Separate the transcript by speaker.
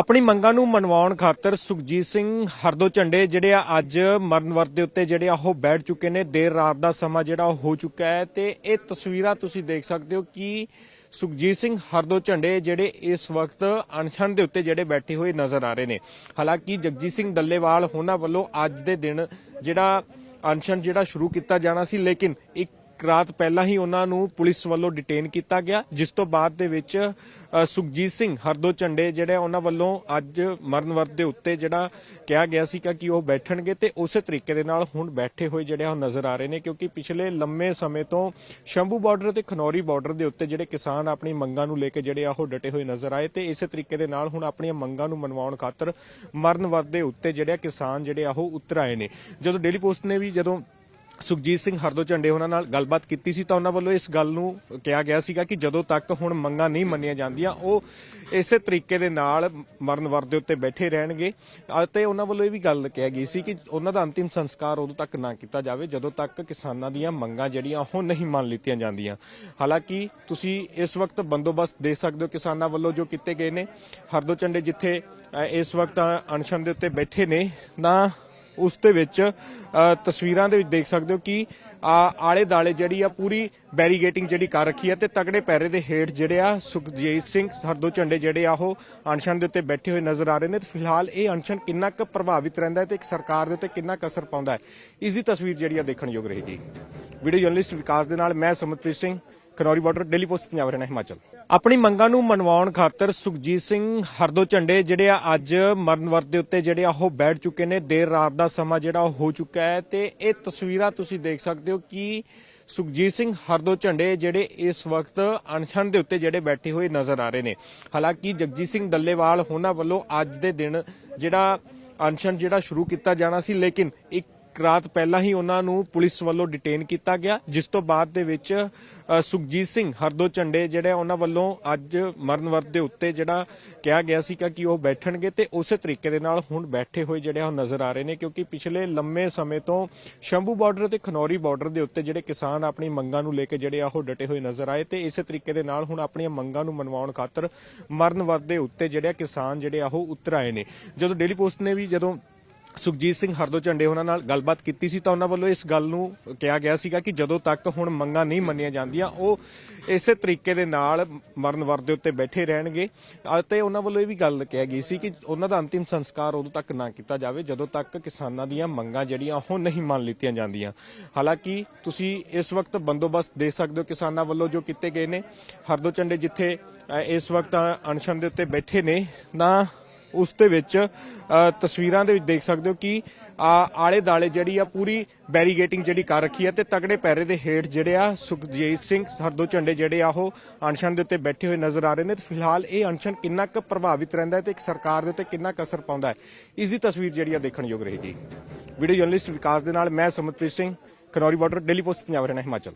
Speaker 1: ਆਪਣੀ ਮੰਗਾਂ ਨੂੰ ਮਨਵਾਉਣ ਖਾਤਰ ਸੁਖਜੀਤ ਸਿੰਘ ਹਰਦੋ ਝੰਡੇ ਜਿਹੜੇ ਆ ਅੱਜ ਮਰਨ ਵਰਤ ਦੇ ਉੱਤੇ ਜਿਹੜੇ ਆ ਉਹ ਬੈਠ ਚੁੱਕੇ ਨੇ। ਦੇਰ ਰਾਤ ਦਾ ਸਮਾਂ ਜਿਹੜਾ ਉਹ ਹੋ ਚੁੱਕਾ ਹੈ ਤੇ ਇਹ ਤਸਵੀਰਾਂ ਤੁਸੀਂ ਦੇਖ ਸਕਦੇ ਹੋ ਕਿ ਸੁਖਜੀਤ ਸਿੰਘ ਹਰਦੋ ਝੰਡੇ ਜਿਹੜੇ ਇਸ ਵਕਤ ਅਨਸ਼ਨ ਦੇ ਉੱਤੇ ਜਿਹੜੇ ਬੈਠੇ ਹੋਏ ਨਜ਼ਰ ਆ ਰਹੇ ਨੇ। ਹਾਲਾਂਕਿ ਜਗਜੀਤ ਸਿੰਘ ਡੱਲੇਵਾਲ ਉਹਨਾਂ ਵੱਲੋਂ ਅੱਜ ਦੇ ਦਿਨ ਜਿਹੜਾ ਅਨਸ਼ਨ ਜਿਹੜਾ ਸ਼ੁਰੂ ਕੀਤਾ ਜਾਣਾ ਸੀ, ਲੇਕਿਨ ਇੱਕ ਰਾਤ ਪਹਿਲਾਂ ਹੀ ਉਹਨਾਂ ਨੂੰ ਪੁਲਿਸ ਵੱਲੋਂ ਡਿਟੇਨ ਕੀਤਾ ਗਿਆ, ਜਿਸ ਤੋਂ ਬਾਅਦ ਦੇ ਵਿੱਚ ਸੁਖਜੀਤ ਸਿੰਘ ਹਰਦੋ ਝੰਡੇ ਜਿਹੜੇ ਉਹਨਾਂ ਵੱਲੋਂ ਅੱਜ ਮਰਨ ਵਰਤ ਦੇ ਉੱਤੇ ਜਿਹੜਾ ਕਿਹਾ ਗਿਆ ਸੀ ਕਿ ਉਹ ਬੈਠਣਗੇ ਤੇ ਉਸੇ ਤਰੀਕੇ ਦੇ ਨਾਲ ਹੁਣ ਬੈਠੇ ਹੋਏ ਜਿਹੜੇ ਉਹ ਨਜ਼ਰ ਆ ਰਹੇ ਨੇ, ਕਿਉਂਕਿ ਪਿਛਲੇ ਲੰਮੇ ਸਮੇਂ ਤੋਂ ਸ਼ੰਭੂ ਬਾਰਡਰ ਤੇ ਖਨੌਰੀ ਬਾਰਡਰ ਦੇ ਉੱਤੇ ਜਿਹੜੇ ਕਿਸਾਨ ਆਪਣੀ ਮੰਗਾਂ ਨੂੰ ਲੈ ਕੇ ਜਿਹੜੇ ਆ ਉਹ ਡਟੇ ਹੋਏ ਨਜ਼ਰ ਆਏ ਤੇ ਇਸੇ ਤਰੀਕੇ ਦੇ ਨਾਲ ਹੁਣ ਆਪਣੀਆਂ ਮੰਗਾਂ ਨੂੰ ਮਨਵਾਉਣ ਖਾਤਰ ਮਰਨ ਵਰਤ ਦੇ ਉੱਤੇ ਜਿਹੜੇ ਕਿਸਾਨ ਜਿਹੜੇ ਆ ਉਹ ਉਤਰ ਆਏ ਨੇ। ਜਦੋਂ ਡੇਲੀ ਪੋਸਟ ਨੇ ਵੀ ਜਦੋਂ ਸੁਖਜੀਤ ਸਿੰਘ ਹਰਦੋ ਝੰਡੇ ਉਹਨਾਂ ਨਾਲ ਗੱਲਬਾਤ ਕੀਤੀ ਸੀ ਤਾਂ ਉਹਨਾਂ ਵੱਲੋਂ ਇਸ ਗੱਲ ਨੂੰ ਕਿਹਾ ਗਿਆ ਸੀਗਾ ਕਿ ਜਦੋਂ ਤੱਕ ਹੁਣ ਮੰਗਾਂ ਨਹੀਂ ਮੰਨੀਆਂ ਜਾਂਦੀਆਂ, ਉਹ ਇਸੇ ਤਰੀਕੇ ਦੇ ਨਾਲ ਮਰਨ ਵਰਤ ਦੇ ਉੱਤੇ ਬੈਠੇ ਰਹਿਣਗੇ। ਅਤੇ ਉਹਨਾਂ ਵੱਲੋਂ ਇਹ ਵੀ ਗੱਲ ਕਿਹਾ ਗਈ ਸੀ ਕਿ ਉਹਨਾਂ ਦਾ ਅੰਤਿਮ ਸੰਸਕਾਰ ਉਦੋਂ ਤੱਕ ਨਾ ਕੀਤਾ ਜਾਵੇ, ਜਦੋਂ ਤੱਕ ਕਿਸਾਨਾਂ ਦੀਆਂ ਮੰਗਾਂ ਜਿਹੜੀਆਂ ਉਹ ਨਹੀਂ ਮੰਨ ਲਿੱਤੀਆਂ ਜਾਂਦੀਆਂ। ਹਾਲਾਂਕਿ ਤੁਸੀਂ ਇਸ ਵਕਤ ਬੰਦੋਬਸਤ ਦੇ ਸਕਦੇ ਹੋ ਕਿਸਾਨਾਂ ਵੱਲੋਂ ਜੋ ਕੀਤੇ ਗਏ ਨੇ। ਹਰਦੋ ਝੰਡੇ ਜਿੱਥੇ ਇਸ ਵਕਤ ਅਨਸ਼ਨ ਦੇ ਉੱਤੇ ਬੈਠੇ ਨੇ, ਨਾ ਉਸ ਦੇ ਵਿੱਚ ਤਸਵੀਰਾਂ ਦੇ ਵਿੱਚ ਦੇਖ ਸਕਦੇ ਹੋ ਕਿ ਆਲੇ ਦਾਲੇ ਜਿਹੜੀ ਆ ਪੂਰੀ ਬੈਰੀਗੇਟਿੰਗ ਜਿਹੜੀ ਕਰ ਰੱਖੀ ਹੈ ਤੇ ਤਗੜੇ ਪੈਰੇ ਦੇ ਹੇਠ ਜਿਹੜੇ ਆ ਸੁਖਜੀਤ ਸਿੰਘ, ਹਰਦੋ ਝੰਡੇ ਜਿਹੜੇ ਆ ਉਹ ਅਨਸ਼ਨ ਦੇ ਉੱਤੇ ਬੈਠੇ ਹੋਏ ਨਜ਼ਰ ਆ ਰਹੇ ਨੇ ਤੇ ਫਿਲਹਾਲ ਇਹ ਅਨਸ਼ਨ ਕਿੰਨਾ ਕੁ ਪ੍ਰਭਾਵਿਤ ਰਹਿੰਦਾ ਹੈ ਤੇ ਇੱਕ ਸਰਕਾਰ ਦੇ ਉੱਤੇ ਕਿੰਨਾ ਕੁ ਅਸਰ ਪਾਉਂਦਾ ਹੈ, ਇਸ ਦੀ ਤਸਵੀਰ ਜਿਹੜੀ ਆ ਦੇਖਣ ਯੋਗ ਰਹੇਗੀ। ਵੀਡੀਓ ਜਰਨਲਿਸਟ ਵਿਕਾਸ ਦੇ ਨਾਲ ਮੈਂ Samatpreet Singh, Khanauri border, Daily Post, Punjab ਰਹਿਣਾ ਹਿਮਾਚਲ। ਆਪਣੀ ਮੰਗਾਂ ਨੂੰ ਮਨਵਾਉਣ ਖਾਤਰ ਸੁਖਜੀਤ ਸਿੰਘ ਹਰਦੋ ਝੰਡੇ ਜਿਹੜੇ ਆ ਅੱਜ ਮਰਨ ਵਰਤ ਦੇ ਉੱਤੇ ਜਿਹੜੇ ਆ ਉਹ ਬੈਠ ਚੁੱਕੇ ਨੇ। ਦੇਰ ਰਾਤ ਦਾ ਸਮਾਂ ਜਿਹੜਾ ਉਹ ਹੋ ਚੁੱਕਾ ਹੈ ਤੇ ਇਹ ਤਸਵੀਰਾਂ ਤੁਸੀਂ ਦੇਖ ਸਕਦੇ ਹੋ ਕਿ ਸੁਖਜੀਤ ਸਿੰਘ ਹਰਦੋ ਝੰਡੇ ਜਿਹੜੇ ਇਸ ਵਕਤ ਅਨਸ਼ਨ ਦੇ ਉੱਤੇ ਜਿਹੜੇ ਬੈਠੇ ਹੋਏ ਨਜ਼ਰ ਆ ਰਹੇ ਨੇ। ਹਾਲਾਂਕਿ ਜਗਜੀਤ ਸਿੰਘ ਡੱਲੇਵਾਲ ਉਹਨਾਂ ਵੱਲੋਂ ਅੱਜ ਦੇ ਦਿਨ ਜਿਹੜਾ ਅਨਸ਼ਨ ਜਿਹੜਾ ਸ਼ੁਰੂ ਕੀਤਾ ਜਾਣਾ ਸੀ, ਲੇਕਿਨ ਇੱਕ ਰਾਤ ਪਹਿਲਾਂ ਹੀ ਉਹਨਾਂ ਨੂੰ ਪੁਲਿਸ ਵੱਲੋਂ ਡਿਟੇਨ ਕੀਤਾ ਗਿਆ, ਜਿਸ ਤੋਂ ਬਾਅਦ ਦੇ ਵਿੱਚ ਸੁਖਜੀਤ ਸਿੰਘ ਹਰਦੋ ਝੰਡੇ ਜਿਹੜੇ ਉਹਨਾਂ ਵੱਲੋਂ ਅੱਜ ਮਰਨ ਵਰਤ ਦੇ ਉੱਤੇ ਜਿਹੜਾ ਕਿਹਾ ਗਿਆ ਸੀ ਕਿ ਉਹ ਬੈਠਣਗੇ ਤੇ ਉਸੇ ਤਰੀਕੇ ਦੇ ਨਾਲ ਹੁਣ ਬੈਠੇ ਹੋਏ ਜਿਹੜੇ ਉਹ ਨਜ਼ਰ ਆ ਰਹੇ ਨੇ, ਕਿਉਂਕਿ ਪਿਛਲੇ ਲੰਮੇ ਸਮੇਂ ਤੋਂ ਸ਼ੰਭੂ ਬਾਰਡਰ ਤੇ ਖਨੌਰੀ ਬਾਰਡਰ ਦੇ ਉੱਤੇ ਜਿਹੜੇ ਕਿਸਾਨ ਆਪਣੀ ਮੰਗਾਂ ਨੂੰ ਲੈ ਕੇ ਜਿਹੜੇ ਆ ਉਹ ਡਟੇ ਹੋਏ ਨਜ਼ਰ ਆਏ ਤੇ ਇਸੇ ਤਰੀਕੇ ਦੇ ਨਾਲ ਹੁਣ ਆਪਣੀਆਂ ਮੰਗਾਂ ਨੂੰ ਮਨਵਾਉਣ ਖਾਤਰ ਮਰਨ ਵਰਤ ਦੇ ਉੱਤੇ ਜਿਹੜੇ ਕਿਸਾਨ ਜਿਹੜੇ ਆ ਉਹ ਉਤਰ ਆਏ ਨੇ। ਜਦੋਂ ਡੇਲੀ ਪੋਸਟ ਨੇ ਵੀ ਜਦੋਂ ਸੁਖਜੀਤ ਸਿੰਘ ਹਰਦੋ ਝੰਡੇ ਉਹਨਾਂ ਨਾਲ ਗੱਲਬਾਤ ਕੀਤੀ ਸੀ ਤਾਂ ਉਹਨਾਂ ਵੱਲੋਂ ਇਸ ਗੱਲ ਨੂੰ ਕਿਹਾ ਗਿਆ ਸੀਗਾ ਕਿ ਜਦੋਂ ਤੱਕ ਹੁਣ ਮੰਗਾਂ ਨਹੀਂ ਮੰਨੀਆਂ ਜਾਂਦੀਆਂ, ਉਹ ਇਸੇ ਤਰੀਕੇ ਦੇ ਨਾਲ ਮਰਨ ਵਰਤ ਦੇ ਉੱਤੇ ਬੈਠੇ ਰਹਿਣਗੇ। ਅਤੇ ਉਹਨਾਂ ਵੱਲੋਂ ਇਹ ਵੀ ਗੱਲ ਕਿਹਾ ਗਈ ਸੀ ਕਿ ਉਹਨਾਂ ਦਾ ਅੰਤਿਮ ਸੰਸਕਾਰ ਉਦੋਂ ਤੱਕ ਨਾ ਕੀਤਾ ਜਾਵੇ, ਜਦੋਂ ਤੱਕ ਕਿਸਾਨਾਂ ਦੀਆਂ ਮੰਗਾਂ ਜਿਹੜੀਆਂ ਉਹ ਨਹੀਂ ਮੰਨ ਲਿੱਤੀਆਂ ਜਾਂਦੀਆਂ। ਹਾਲਾਂਕਿ ਤੁਸੀਂ ਇਸ ਵਕਤ ਬੰਦੋਬਸਤ ਦੇ ਸਕਦੇ ਹੋ ਕਿਸਾਨਾਂ ਵੱਲੋਂ ਜੋ ਕੀਤੇ ਗਏ ਨੇ। ਹਰਦੋ ਝੰਡੇ ਜਿੱਥੇ ਇਸ ਵਕਤ ਅਨਸ਼ਨ ਦੇ ਉੱਤੇ ਬੈਠੇ ਨੇ, ਨਾ ਉਸ ਦੇ ਵਿੱਚ ਤਸਵੀਰਾਂ ਦੇ ਵਿੱਚ ਦੇਖ ਸਕਦੇ ਹੋ ਕਿ ਆਲੇ ਦਾਲੇ ਜਿਹੜੀ ਆ ਪੂਰੀ ਬੈਰੀਗੇਟਿੰਗ ਜਿਹੜੀ ਕਰ ਰੱਖੀ ਹੈ ਤੇ ਤਗੜੇ ਪੈਰੇ ਦੇ ਹੇਠ ਜਿਹੜੇ ਆ ਸੁਖਜੀਤ ਸਿੰਘ ਸਰਦੋ ਝੰਡੇ ਜਿਹੜੇ ਆ ਉਹ ਅਨਸ਼ਨ ਦੇ ਉੱਤੇ ਬੈਠੇ ਹੋਏ ਨਜ਼ਰ ਆ ਰਹੇ ਨੇ ਤੇ ਫਿਲਹਾਲ ਇਹ ਅਨਸ਼ਨ ਕਿੰਨਾ ਕੁ ਪ੍ਰਭਾਵਿਤ ਰਹਿੰਦਾ ਹੈ ਤੇ ਇੱਕ ਸਰਕਾਰ ਦੇ ਉੱਤੇ ਕਿੰਨਾ ਕੁ ਅਸਰ ਪਾਉਂਦਾ ਹੈ। ਇਸ ਦੀ ਤਸਵੀਰ ਜਿਹੜੀ ਆ ਦੇਖਣ ਯੋਗ ਰਹੇਗੀ। ਵੀਡੀਓ ਜਰਨਲਿਸਟ ਵਿਕਾਸ ਦੇ ਨਾਲ ਮੈਂ Samatpreet Singh Khanauri border, Daily Post, Punjab ਰਹਿਣਾ ਹਿਮਾਚਲ।